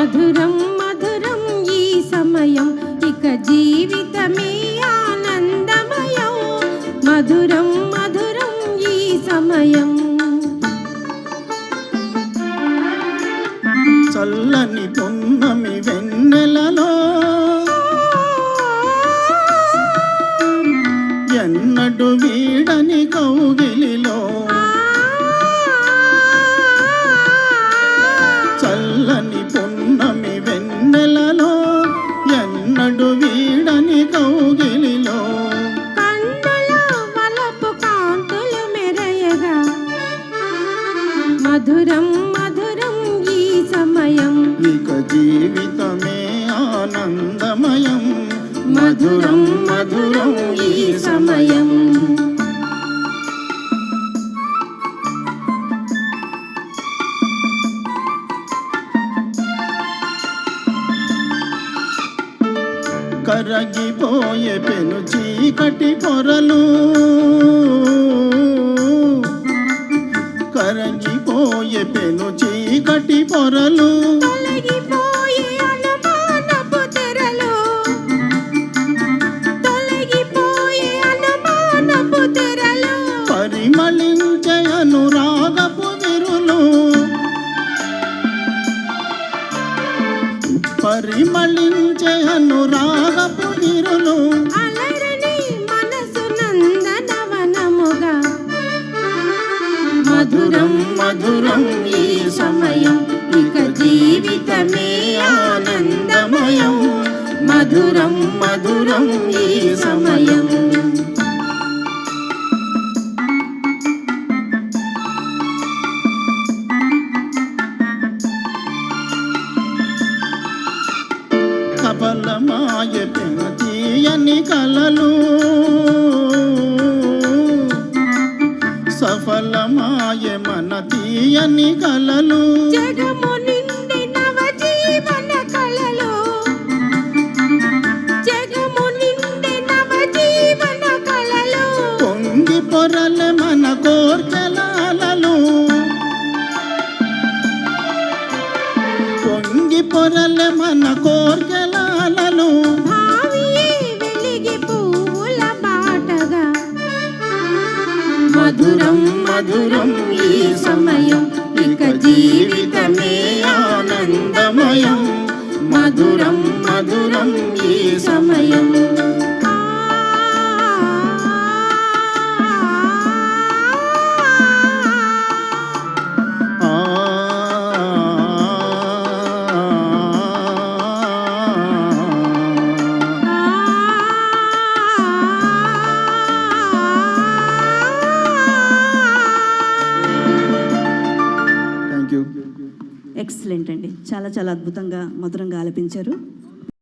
మధురం మధురం ఈ సమయం. ఇక జీవితమే ఆనందమయం. మధురం మధురం ఈ సమయం. చల్లని పొన్నమి వెన్నెలలో మధురం మధురం ఈ సమయం. ఇక జీవితమే ఆనందమయం. మధురం మధురం ఈ సమయం. కరగిపోయే పెను చీకటి పొరలు. కరగిపోయే పెను చీకటి పొరలు. పరిమళించే అనురాగపు విరులు. పరిమళించే అనురాగపు విరులు. అలరని మధురం మధురం ఈ సమయం. ఇక జీవితమే ఆనందమయం. మధురం మధురం ఈ సమయం. కపలమాయ పెన తీయని కలలు. తీయని కలలు. జగము నిండి నవజీవన కళలు జగము నిండి నవజీవన కళలు పొంగి పొరలే మన కోర్కెలాలలు. పొంగి పొరలే మన కోర్కెలాలలు మధురం మధురం ఈ సమయం. ఇక జీవితమే ఆనందమయం. మధురం మధురం ఈ సమయం. ఎక్సలెంట్ అండి. చాలా చాలా అద్భుతంగా మధురంగా ఆలపించారు.